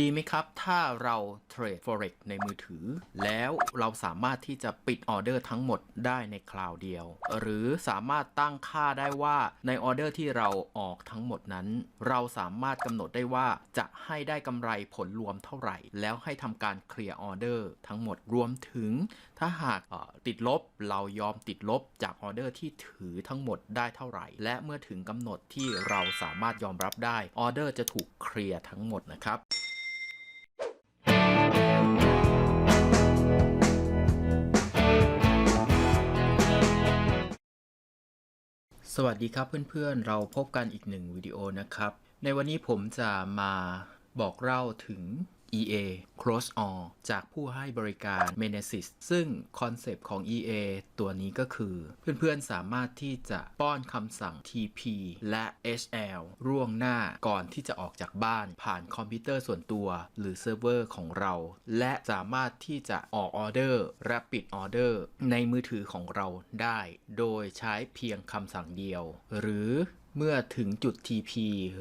ดีไหมครับ ถ้าเราเทรด forex ในมือถือ แล้วเราสามารถที่จะปิดออเดอร์ทั้งหมดได้ในคราวเดียว หรือสามารถตั้งค่าได้ว่าในออเดอร์ที่เราออกทั้งหมดนั้น เราสามารถกำหนดได้ว่าจะให้ได้กำไรผลรวมเท่าไหร่ แล้วให้ทำการเคลียร์ออเดอร์ทั้งหมดรวมถึง ถ้าหากติดลบเรายอมติดลบจากออเดอร์ที่ถือทั้งหมดได้เท่าไหร่ และเมื่อถึงกำหนดที่เราสามารถยอมรับได้ออเดอร์จะถูกเคลียร์ทั้งหมดนะครับ สวัสดีครับเพื่อนๆ เราพบกันอีกหนึ่งวิดีโอนะครับ ในวันนี้ผมจะมาบอกเล่าถึง EA Cross All จากผู้ให้บริการ Menesis ซึ่งคอนเซปต์ของ EA ตัวนี้ก็คือ เพื่อนๆสามารถที่จะป้อนคำสั่ง TP และ HL ร่วงหน้าก่อนที่จะออกจากบ้านผ่านคอมพิวเตอร์ส่วนตัว หรือเซิร์ฟเวอร์ของเรา และสามารถที่จะออกออเดอร์และปิดออเดอร์ในมือถือของเราได้ โดยใช้เพียงคำสั่งเดียว หรือ เมื่อถึงจุด TP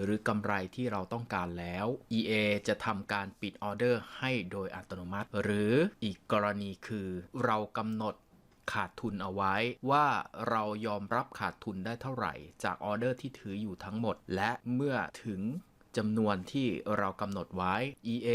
หรือกำไรที่เราต้องการแล้ว EA จะทำการปิดออเดอร์ให้โดยอัตโนมัติ หรืออีกกรณีคือเรากำหนดขาดทุนเอาไว้ว่าเรายอมรับขาดทุนได้เท่าไหร่ จากออเดอร์ที่ถืออยู่ทั้งหมด และเมื่อถึง จำนวนที่เรากำหนดไว้ EA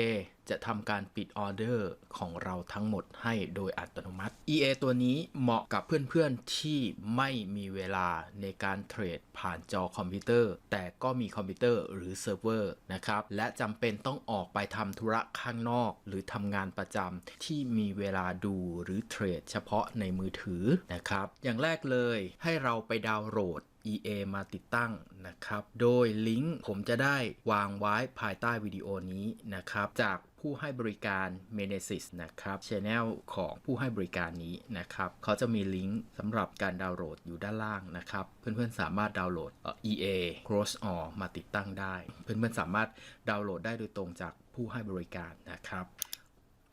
จะทำการปิดออเดอร์ของเราทั้งหมดให้โดยอัตโนมัติ EA ตัวนี้เหมาะกับเพื่อนๆที่ไม่มีเวลาในการเทรดผ่านจอคอมพิวเตอร์ แต่ก็มีคอมพิวเตอร์หรือเซิร์ฟเวอร์นะครับ และจำเป็นต้องออกไปทำธุระข้างนอก หรือทำงานประจำที่มีเวลาดูหรือเทรดเฉพาะในมือถือนะครับ อย่างแรกเลยให้เราไปดาวน์โหลด EA มาติดตั้งนะครับ โดยลิงก์ผมจะได้วางไว้ภายใต้วิดีโอนี้นะครับ จากผู้ให้บริการ Menesis นะครับช anel ของผู้ให้บริการนี้นะครับ เขาจะมีลิงก์สำหรับการดาวน์โหลดอยู่ด้านล่างนะครับ เพื่อนๆสามารถดาวน์โหลดเอ่อ EA Cross All มาติดตั้งได้ เพื่อนๆสามารถดาวน์โหลดได้โดยตรงจากผู้ให้บริการนะครับ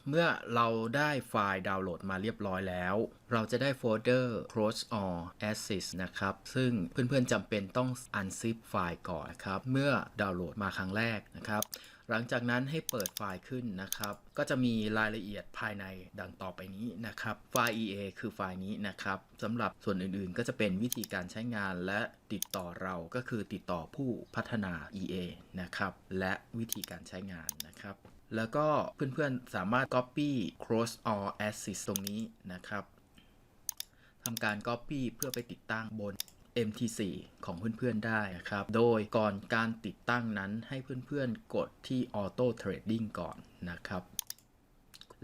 เมื่อเราได้ไฟล์ดาวน์โหลดมาเรียบร้อยแล้ว เราจะได้โฟลเดอร์ cross all assist นะครับ ซึ่งเพื่อนๆจำเป็นต้อง unzip ไฟล์ก่อนครับ เมื่อดาวน์โหลดมาครั้งแรกนะครับ หลังจากนั้นให้เปิดไฟล์ขึ้นนะครับ ก็จะมีรายละเอียดภายในดังต่อไปนี้นะครับ ไฟล์ EA คือไฟล์นี้นะครับสำหรับส่วนอื่นๆ ก็จะเป็นวิธีการใช้งานและติดต่อเราก็คือติดต่อผู้พัฒนา EA นะครับ และวิธีการใช้งานนะครับ แล้วก็เพื่อนๆสามารถ Copy Cross All Assist ตรงนี้นะครับทำการ Copy เพื่อไปติดตั้งบน MT4 ของเพื่อนๆได้นะครับ โดยก่อนการติดตั้งนั้นให้เพื่อนๆกดที่ Auto Trading ก่อนนะครับ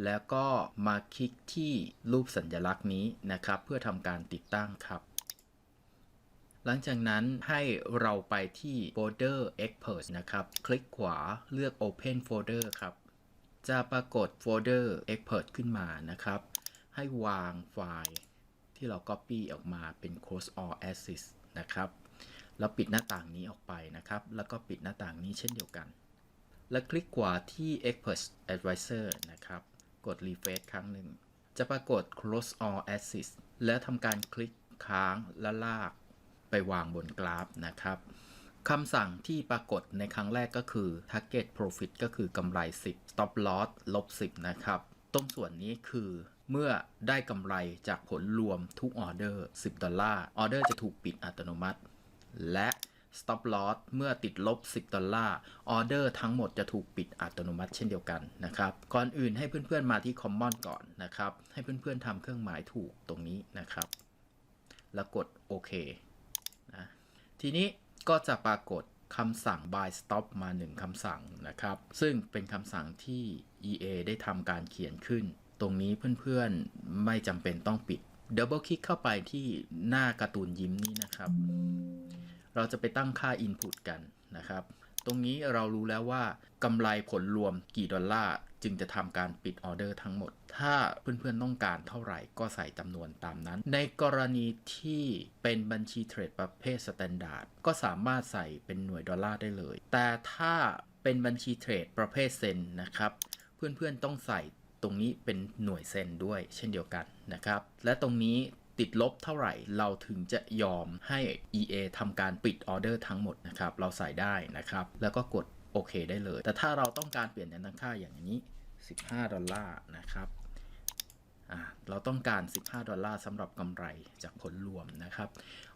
แล้วก็มาคลิกที่รูปสัญลักษณ์นี้นะครับ เพื่อทำการติดตั้งครับ หลังจากนั้นให้เราไปที่ Folder Expert นะครับ คลิกขวาเลือก Open Folder ครับ จะปรากฏโฟลเดอร์ Expert ขึ้นมานะครับ ให้วางไฟล์ที่เรา Copy ออกมาเป็น Cross All Assist นะครับแล้วปิดหน้าต่างนี้ออกไปนะครับ แล้วก็ปิดหน้าต่างนี้เช่นเดียวกัน และคลิกขวาที่ Expert Advisor นะครับ กด Refresh ครั้งหนึ่ง จะปรากฏ Cross All Assist และทำการคลิกค้างและลาก ไปวางบนกราฟนะครับคำสั่งที่ปรากฏในครั้งแรกก็คือ target profit ก็คือกำไร 10 stop loss ลบ 10 นะครับ ตรงส่วนนี้คือเมื่อได้กำไรจากผลรวมทุกออเดอร์ 10 ดอลลาร์ ออเดอร์จะถูกปิดอัตโนมัติ และ stop loss เมื่อติดลบ 10 ดอลลาร์ ออเดอร์ทั้งหมดจะถูกปิดอัตโนมัติเช่นเดียวกันนะครับ ก่อนอื่นให้เพื่อนๆมาที่ common ก่อนนะครับ ให้เพื่อนๆทำเครื่องหมายถูกตรงนี้นะครับ แล้วกดโอเค ทีนี้ก็จะปรากฏคำสั่ง buy stop มาหนึ่งคำสั่งนะครับ ซึ่งเป็นคำสั่งที่ EA ได้ทำการเขียนขึ้น ตรงนี้เพื่อนๆไม่จำเป็นต้องปิด double click เข้าไปที่หน้าการ์ตูนยิ้มนี้นะครับ เราจะไปตั้งค่า input กันนะครับ ตรงนี้เรารู้แล้วว่ากำไรผลรวมกี่ดอลลาร์ จึงจะทำการปิดออเดอร์ทั้งหมด ถ้าเพื่อนๆต้องการเท่าไหร่ก็ใส่จำนวนตามนั้น ในกรณีที่เป็นบัญชีเทรดประเภทสแตนดาร์ดก็สามารถใส่เป็นหน่วยดอลลาร์ได้เลย แต่ถ้าเป็นบัญชีเทรดประเภทเซนนะครับ เพื่อนๆต้องใส่ตรงนี้เป็นหน่วยเซนด้วย เช่นเดียวกันนะครับ และตรงนี้ติดลบเท่าไหร่เราถึงจะยอมให้ EA ทำการปิดออเดอร์ทั้งหมดนะครับ เราใส่ได้นะครับ แล้วก็กด เคได้เลย แต่ถ้าเราต้องการเปลี่ยนแนตั้งค่าอย่างนี้ 15 ดอลลาร์นะครับเราต้องการ 15 ดอลลาร์สำหรับกำไรจากผลรวมนะครับ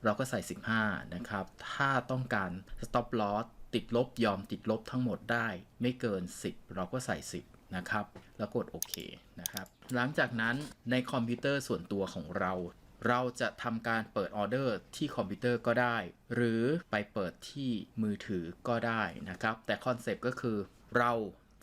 เราก็ใส่ 15 นะครับ ถ้าต้องการ stop loss ติดลบยอมติดลบทั้งหมดได้ ไม่เกิน 10 เราก็ใส่ 10 นะครับ แล้วกดโอเคนะครับ หลังจากนั้นในคอมพิวเตอร์ส่วนตัวของเรา เราจะทำการเปิดออเดอร์ที่คอมพิวเตอร์ก็ได้ หรือไปเปิดที่มือถือก็ได้นะครับ แต่คอนเซปต์ก็คือเรา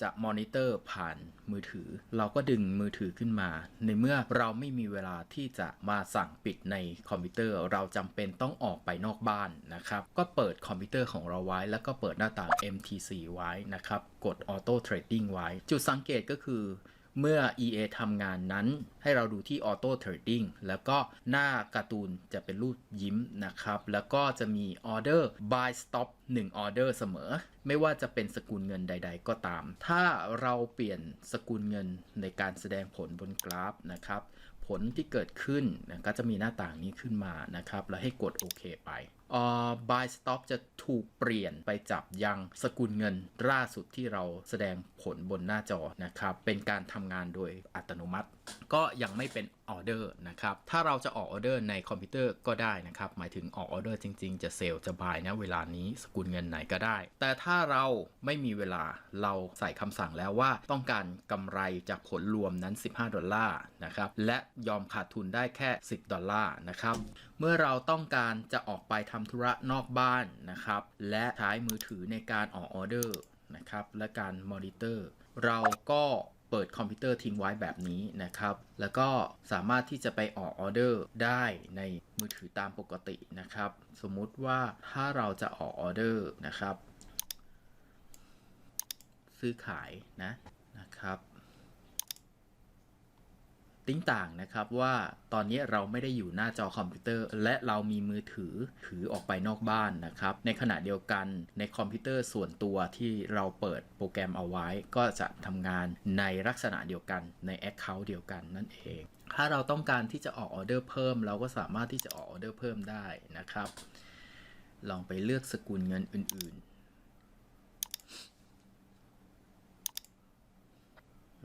จะมอนิเตอร์ผ่านมือถือ เราก็ดึงมือถือขึ้นมา ในเมื่อเราไม่มีเวลาที่จะมาสั่งปิดในคอมพิวเตอร์ เราจำเป็นต้องออกไปนอกบ้านนะครับ ก็เปิดคอมพิวเตอร์ของเราไว้ แล้วก็เปิดหน้าต่าง MTC ไว้นะครับ กด Auto Trading ไว้ จุดสังเกตก็คือ เมื่อ EA ทำงานนั้นให้เราดูที่ Auto Trading แล้วก็หน้าการ์ตูนจะเป็นรูปยิ้มนะครับ แล้วก็จะมี Order Buy Stop 1 Order เสมอ ไม่ว่าจะเป็นสกุลเงินใด ๆ ก็ตาม ถ้าเราเปลี่ยนสกุลเงินในการแสดงผลบนกราฟนะครับ ผลที่เกิดขึ้นก็จะมีหน้าต่างนี้ขึ้นมานะครับ แล้วให้กดโอเคไป เอ่อ buy stop จะถูกเปลี่ยนไปจับยังสกุลเงินล่าสุดที่เราแสดงผลบนหน้าจอนะครับ เป็นการทำงานโดยอัตโนมัติ ก็ยังไม่เป็นออเดอร์นะครับ ถ้าเราจะออกออเดอร์ในคอมพิวเตอร์ก็ได้นะครับ หมายถึงออกออเดอร์จริง ๆ จะเซลล์จะบายนะเวลานี้สกุลเงินไหนก็ได้ แต่ถ้าเราไม่มีเวลาเราใส่คำสั่งแล้วว่าต้องการกำไรจากผลรวมนั้น 15 ดอลลาร์นะครับ และยอมขาดทุนได้แค่ 10 ดอลลาร์นะครับ เมื่อเราต้องการจะออกไปทำธุระนอกบ้านนะครับ และใช้มือถือในการออกออเดอร์นะครับ และการมอนิเตอร์ เราก็เปิดคอมพิวเตอร์ทิ้งไว้แบบนี้นะครับ แล้วก็สามารถที่จะไปออกออเดอร์ได้ในมือถือตามปกตินะครับ สมมุติว่าถ้าเราจะออกออเดอร์นะครับ ซื้อขายนะนะครับ ติ้งต่างนะครับว่าตอนนี้เราไม่ได้อยู่หน้าจอคอมพิวเตอร์ และเรามีมือถือถือออกไปนอกบ้านนะครับ ในขณะเดียวกันในคอมพิวเตอร์ส่วนตัวที่เราเปิดโปรแกรมเอาไว้ ก็จะทำงานในลักษณะเดียวกันใน Account เดียวกันนั่นเอง ถ้าเราต้องการที่จะออกออเดอร์เพิ่ม เราก็สามารถที่จะออกออเดอร์เพิ่มได้นะครับ ลองไปเลือกสกุลเงินอื่นๆ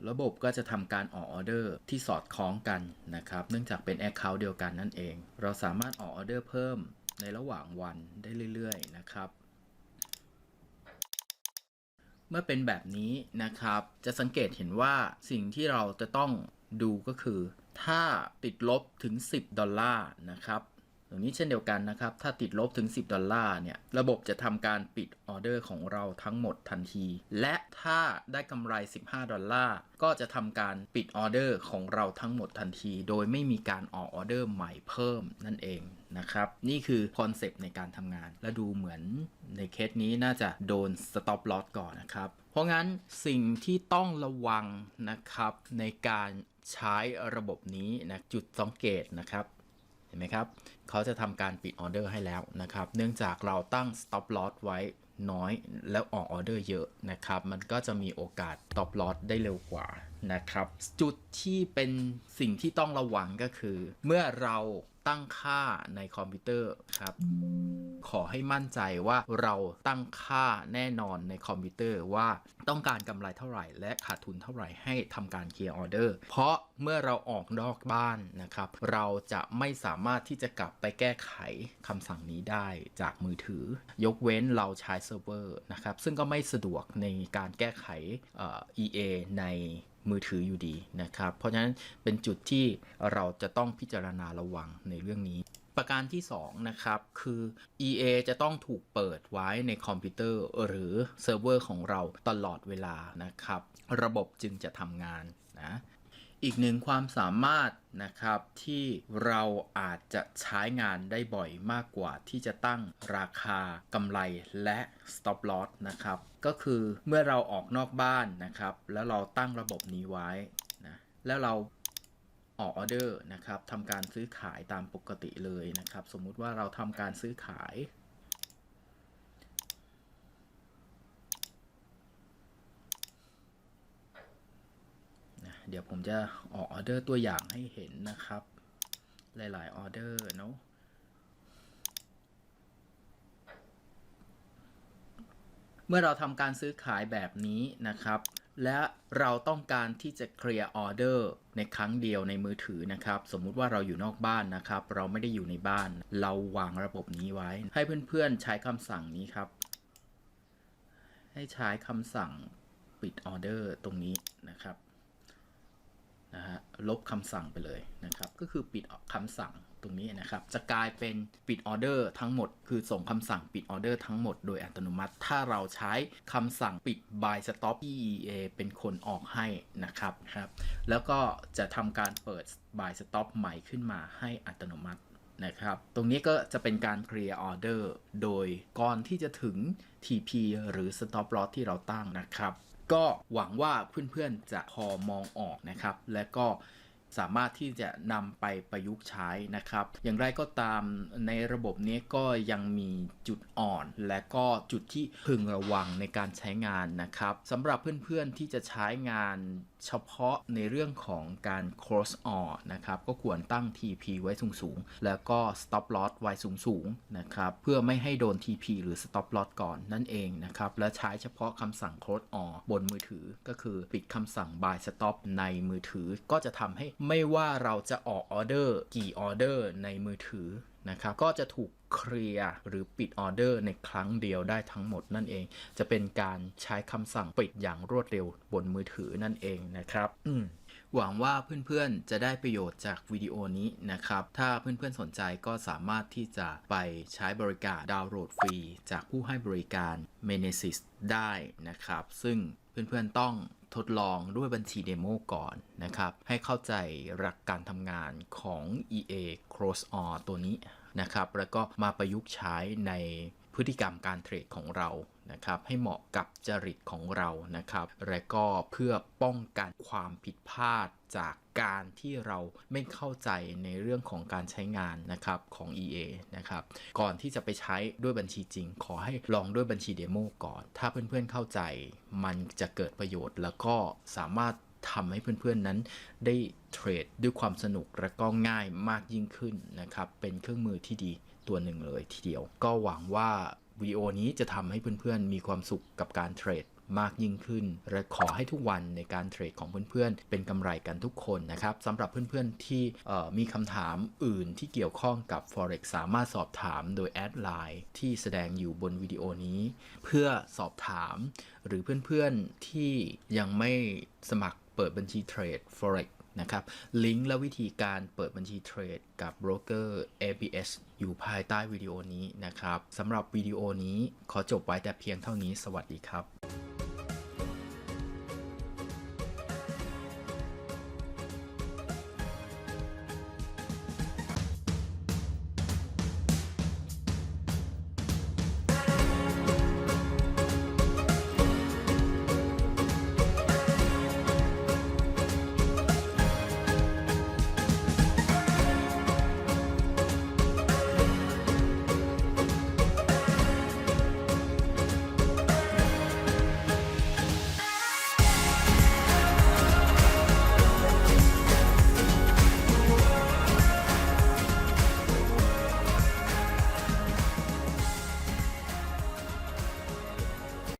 ระบบก็จะทำการออกออเดอร์ที่สอดคล้องกันนะครับ เนื่องจากเป็น Account เดียวกันนั่นเอง เราสามารถออกออเดอร์เพิ่มในระหว่างวันได้เรื่อยๆนะครับ เมื่อเป็นแบบนี้นะครับ จะสังเกตเห็นว่าสิ่งที่เราจะต้องดูก็คือ ถ้าติดลบถึง 10 ดอลลาร์นะครับ ตรงนี้เช่นเดียวกันนะครับ ถ้าติดลบถึง 10 ดอลลาร์เนี่ย ระบบจะทำการปิดออเดอร์ของเราทั้งหมดทันที และถ้าได้กำไร 15 ดอลลาร์ ก็จะทำการปิดออเดอร์ของเราทั้งหมดทันที โดยไม่มีการออกออเดอร์ใหม่เพิ่มนั่นเองนะครับ นี่คือคอนเซปต์ในการทำงาน และดูเหมือนในเคสนี้น่าจะโดน stop loss ก่อนนะครับ เพราะงั้นสิ่งที่ต้องระวังนะครับในการใช้ระบบนี้นะจุดสังเกตนะครับ เห็นไหมครับเขาจะทำการปิดออเดอร์ให้แล้วนะครับ เนื่องจากเราตั้ง stop loss ไว้น้อยแล้วออกออเดอร์เยอะนะครับ มันก็จะมีโอกาส stop loss ได้เร็วกว่านะครับ จุดที่เป็นสิ่งที่ต้องระวังก็คือ เมื่อเรา ตั้งค่าในคอมพิวเตอร์ครับ ขอให้มั่นใจว่าเราตั้งค่าแน่นอนในคอมพิวเตอร์ว่าต้องการกำไรเท่าไหร่ และขาดทุนเท่าไหร่ให้ทำการเคลียร์ออเดอร์เพราะเมื่อเราออกนอกบ้านนะครับ เราจะไม่สามารถที่จะกลับไปแก้ไขคำสั่งนี้ได้จากมือถือ ยกเว้นเราใช้เซิร์ฟเวอร์นะครับ ซึ่งก็ไม่สะดวกในการแก้ไขเอ่อ EA ในมือถืออยู่ดีนะครับ เพราะฉะนั้นเป็นจุดที่เราจะต้องพิจารณาระวังในเรื่องนี้ ประการที่2นะครับคือ EA จะต้องถูกเปิดไว้ในคอมพิวเตอร์หรือเซิร์ฟเวอร์ของเราตลอดเวลานะครับ ระบบจึงจะทำงานนะอีกหนึ่งความสามารถนะครับที่เราอาจจะใช้งานได้บ่อยมากกว่าที่จะตั้งราคากำไรและ stop loss นะครับ ก็คือเมื่อเราออกนอกบ้านนะครับ แล้วเราตั้งระบบนี้ไว้นะแล้วเรา ออกออเดอร์นะครับทำการซื้อขายตามปกติเลยนะครับ สมมุติว่าเราทำการซื้อขายนะเดี๋ยวผมจะออกออเดอร์ตัวอย่างให้เห็นนะครับ หลายๆออเดอร์เนาะเมื่อเราทำการซื้อขายแบบนี้นะครับ และเราต้องการที่จะเคลียร์ออเดอร์ในครั้งเดียวในมือถือนะครับ สมมุติว่าเราอยู่นอกบ้านนะครับ เราไม่ได้อยู่ในบ้าน เราวางระบบนี้ไว้ ให้เพื่อนๆใช้คำสั่งนี้ครับ ให้ใช้คำสั่งปิดออเดอร์ตรงนี้นะครับนะฮะลบคำสั่งไปเลยนะครับ ก็คือปิดคำสั่ง รงนี้นะครับ จะกลายเป็นปิดออเดอร์ทั้งหมด คือส่งคำสั่งปิดออเดอร์ทั้งหมดโดยอัตโนมัติ ถ้าเราใช้คำสั่งปิด by stop EEA เป็นคนออกให้นะครับครับ แล้วก็จะทำการเปิด by stop ใหม่ขึ้นมาให้อัตโนมัตินะครับ ตรงนี้ก็จะเป็นการ clear order โดยก่อนที่จะถึง TP หรือ stop loss ที่เราตั้งนะครับ ก็หวังว่าเพื่อนๆจะพอมองออกนะครับ และก็ สามารถที่จะนำไปประยุกต์ใช้นะครับ อย่างไรก็ตามในระบบนี้ก็ยังมีจุดอ่อน และก็จุดที่พึงระวังในการใช้งานนะครับสำหรับเพื่อนๆที่จะใช้งานเฉพาะในเรื่องของการ cross on นะครับก็ควรตั้ง TP ไว้สูงๆ แล้วก็ stop loss ไว้สูงๆนะครับเพื่อไม่ให้โดน TP หรือ stop loss ก่อนนั่นเองนะครับและใช้เฉพาะคำสั่ง cross on บนมือถือก็คือปิดคำสั่ง buy stop ในมือถือก็จะทำให้ไม่ว่าเราจะออกออเดอร์กี่ออเดอร์ในมือถือนะครับก็จะถูกเคลียร์หรือปิดออเดอร์ในครั้งเดียวได้ทั้งหมดนั่นเอง จะเป็นการใช้คำสั่งปิดอย่างรวดเร็วบนมือถือนั่นเองนะครับ อืม หวังว่าเพื่อนๆจะได้ประโยชน์จากวิดีโอนี้นะครับ ถ้าเพื่อนๆสนใจก็สามารถที่จะไปใช้บริการดาวน์โหลดฟรี จากผู้ให้บริการ m e n e s i s ได้นะครับ ซึ่งเพื่อนๆต้องทดลองด้วยบัญชีเดโมก่อนนะครับ ให้เข้าใจหลักการทำงานของ EA Cross OR ตัวนี้นะครับ แล้วก็มาประยุกต์ใช้ใน พฤติกรรมการเทรดของเรานะครับให้เหมาะกับจริตของเรานะครับ และก็เพื่อป้องกันความผิดพลาดจากการที่เราไม่เข้าใจในเรื่องของการใช้งานนะครับของ EA นะครับ ก่อนที่จะไปใช้ด้วยบัญชีจริง ขอให้ลองด้วยบัญชีเดโมก่อน ถ้าเพื่อนๆเข้าใจมันจะเกิดประโยชน์ แล้วก็สามารถทำให้เพื่อนๆนั้นได้เทรดด้วยความสนุกและก็ง่ายมากยิ่งขึ้นนะครับ เป็นเครื่องมือที่ดี ตัวหนึ่งเลยทีเดียว ก็หวังว่าวิดีโอนี้จะทำให้เพื่อนๆ มีความสุขกับการเทรดมากยิ่งขึ้น และขอให้ทุกวันในการเทรดของเพื่อนๆ เป็นกำไรกันทุกคนนะครับสำหรับเพื่อนๆ ที่มีคำถามอื่นที่เกี่ยวข้องกับ Forex สามารถสอบถามโดยแอดไลน์ที่แสดงอยู่บนวิดีโอนี้ เพื่อสอบถาม หรือเพื่อนๆ ที่ยังไม่สมัครเปิดบัญชีเทรด Forex นะครับ ลิงก์และวิธีการเปิดบัญชีเทรดกับโบรกเกอร์ ABS อยู่ภายใต้วิดีโอนี้นะครับสำหรับวิดีโอนี้ขอจบไว้แต่เพียงเท่านี้สวัสดีครับ